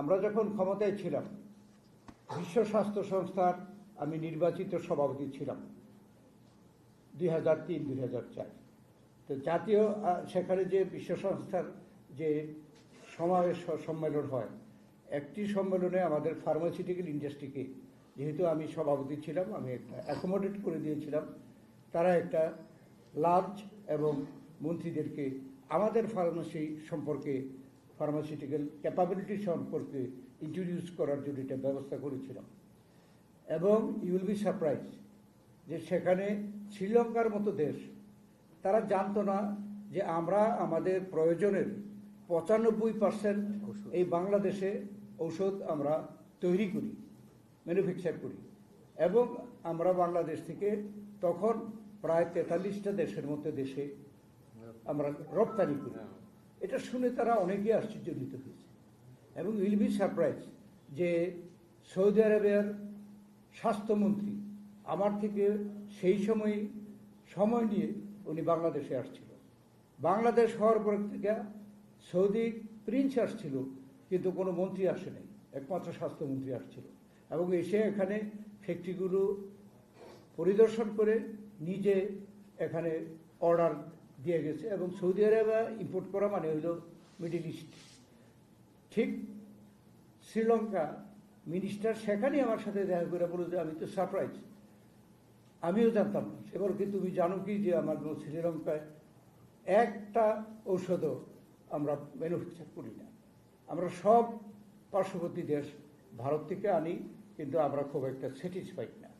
আমরা যখন ক্ষমতায় ছিলাম, বিশ্ব স্বাস্থ্য সংস্থার আমি নির্বাচিত সভাপতি ছিলাম, দুই হাজার তিন, দুই হাজার চার। তো জাতীয় সেখানে যে বিশ্ব সংস্থার যে সমাবেশ সম্মেলন হয়, একটি সম্মেলনে আমাদের ফার্মাসিউটিক্যাল ইন্ডাস্ট্রিকে যেহেতু আমি সভাপতি ছিলাম, আমি একটা অ্যাকোমোডেট করে দিয়েছিলাম, তারা একটা লাঞ্চ এবং মন্ত্রীদেরকে, আমাদের ফার্মাসি সম্পর্কে ফার্মাসিউটিক্যাল ক্যাপাবিলিটি সম্পর্কে ইন্ট্রোডিউস করার জন্য এটা ব্যবস্থা করেছিলাম। এবং ইউল বি সারপ্রাইজ যে সেখানে শ্রীলঙ্কার মতো দেশ তারা জানতো না যে আমরা আমাদের প্রয়োজনের পঁচানব্বই পার্সেন্ট এই বাংলাদেশে ঔষধ আমরা তৈরি করি ম্যানুফ্যাকচার করি। এবং আমরা বাংলাদেশ থেকে তখন প্রায় তেতাল্লিশটা দেশের মধ্যে দেশে আমরা রপ্তানি করি। এটা শুনে তারা অনেকেই আশ্চর্যজনিত হয়েছে। এবং উইল বি সারপ্রাইজ যে সৌদি আরবের স্বাস্থ্যমন্ত্রী আমার থেকে সেই সময় সময় নিয়ে উনি বাংলাদেশে আসছিল। বাংলাদেশ হওয়ার পর থেকে সৌদি প্রিন্স আসছিল, কিন্তু কোনো মন্ত্রী আসে নাই, একমাত্র স্বাস্থ্যমন্ত্রী আসছিল। এবং এসে এখানে ফ্যাক্টরিগুলো পরিদর্শন করে নিজে এখানে অর্ডার দিয়ে গেছে এবং সৌদি আরবে ইম্পোর্ট করা মানে হলো মিডিল ইস্ট ঠিক শ্রীলঙ্কা মিনিস্টার সেখানেই আমার সাথে দেখা করে বলে যে, আমি তো সারপ্রাইজ আমিও জানতাম না। এবার কি তুমি জানো কি যে, আমার শ্রীলঙ্কায় একটা ঔষধও আমরা ম্যানুফ্যাকচার করি না। আমরা সব পার্শ্ববর্তী দেশ, ভারত থেকে আনি, কিন্তু আমরা খুব একটা স্যাটিসফাইড না।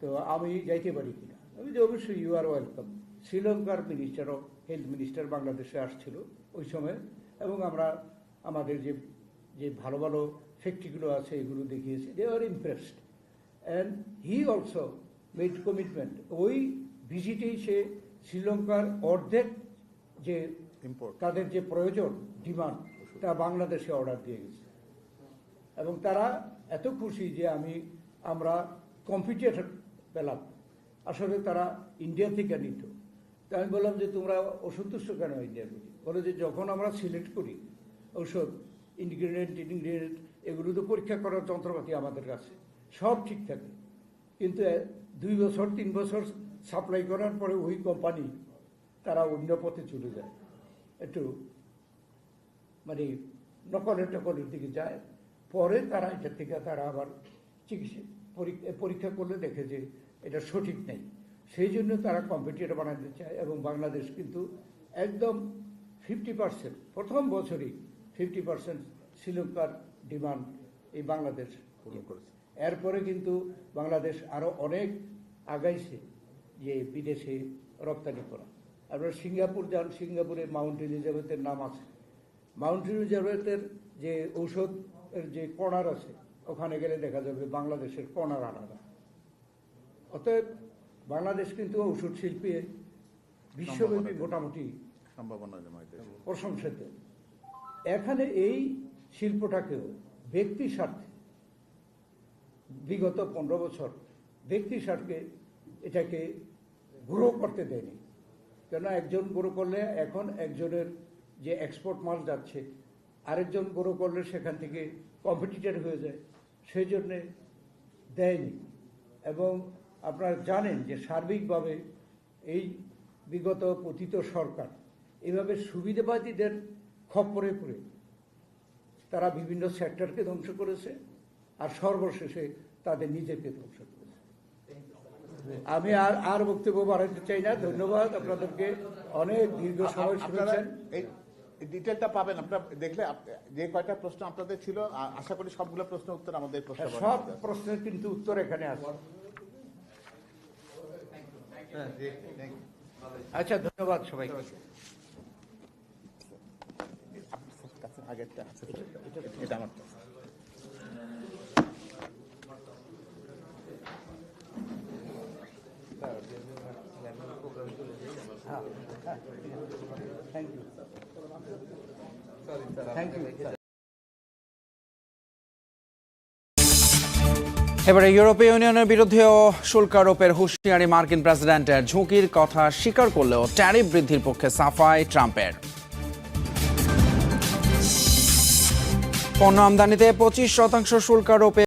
তো আমি যাইতে পারি কিনা? আমি যে অবশ্যই ইউ আর ওয়েলকাম শ্রীলঙ্কার মিনিস্টার অফ হেলথ মিনিস্টার বাংলাদেশে আসছিল ওই সময় এবং আমরা আমাদের যে যে ভালো ভালো ফ্যাক্টরিগুলো আছে এগুলো দেখিয়েছি। They are impressed and he also made commitment ওই ভিজিটেই সে শ্রীলঙ্কার অর্ধেক যে ইম্পোর্ট তাদের যে প্রয়োজন ডিমান্ড তা বাংলাদেশে অর্ডার দিয়ে গেছে। এবং তারা এত খুশি যে আমি আমরা কম্পিটিটর পেলাম। আসলে তারা ইন্ডিয়া থেকে নিত। তা আমি বললাম যে, তোমরা অসন্তুষ্ট কেন ইন্ডিয়া থেকে? বলে যে, যখন আমরা সিলেক্ট করি, ঔষধ ইনগ্রিডিয়েন্ট ইনগ্রিডিয়েন্ট এগুলো তো পরীক্ষা করার যন্ত্রপাতি আমাদের কাছে, সব ঠিক থাকে। কিন্তু দুই বছর, তিন বছর সাপ্লাই করার পরে ওই কোম্পানি তারা অন্য পথে চলে যায়। একটু মানে নকলের টকলের দিকে যায়। পরে তারা এটা থেকে তারা আবার চিকিৎসা পরীক্ষা করলে দেখে যে এটা সঠিক নেই। সেই জন্য তারা কম্পিটিটর বানাতে চায় এবং বাংলাদেশ কিন্তু একদম ফিফটি পার্সেন্ট প্রথম বছরই ফিফটি পার্সেন্ট শ্রীলঙ্কার ডিমান্ড এই বাংলাদেশ পূরণ করেছে। এরপরে কিন্তু বাংলাদেশ আরও অনেক আগাইছে যে বিদেশে রপ্তানি করা। আপনারা সিঙ্গাপুর যান সিঙ্গাপুরে মাউন্ট এলিজাবেথের নাম আছে। মাউন্ট এলিজাবেথের যে ঔষধের যে কর্নার আছে ওখানে গেলে দেখা যাবে বাংলাদেশের কর্নার আলাদা। অতএব বাংলাদেশ কিন্তু ঔষধ শিল্পে বিশ্বব্যাপী মোটামুটি সম্ভাবনা প্রশংসিত। এখানে এই শিল্পটাকেও ব্যক্তি স্বার্থে বিগত পনেরো বছর ব্যক্তি স্বার্থে এটাকে গ্রো করতে দেয়নি। কেন একজন গ্রো করলে এখন একজনের যে এক্সপোর্ট মাল যাচ্ছে আরেকজন গ্রো করলে সেখান থেকে কম্পিটিটার হয়ে যায়। সেই জন্যে দেয়নি। এবং আপনারা জানেন যে সার্বিকভাবে এই বিগত পতিত সরকার এভাবে সুবিধাবাদীদের খপ্পরে পড়ে। তারা বিভিন্ন সেক্টরকে ধ্বংস করেছে আর সর্বশেষে তাদের নিজেকে ধ্বংস করেছে। আমি আর আর বক্তব্য বাড়াতে চাই না। ধন্যবাদ। আপনাদেরকে অনেক দীর্ঘ সময় শুনেছেন ডিটেলটা পাবেন। আপনারা দেখলে যে কয়টা প্রশ্ন আপনাদের ছিল আশা করি সবগুলো প্রশ্ন উত্তর আমাদের প্রশ্ন হ্যাঁ, সব প্রশ্নের কিন্তু উত্তর এখানে আছে। আচ্ছা ধন্যবাদ সবাই আগেরটা এটা আমার এবারে ইউরোপীয় ইউনিয়নের বিরুদ্ধেও শুল্ক আরোপের হুঁশিয়ারি মার্কিন প্রেসিডেন্টের ঝুঁকির কথা স্বীকার করলেও ট্যারিফ বৃদ্ধির পক্ষে সাফাই ট্রাম্পের। পণ্য আমদানিতে পঁচিশ শতাংশ শুল্ক আরোপে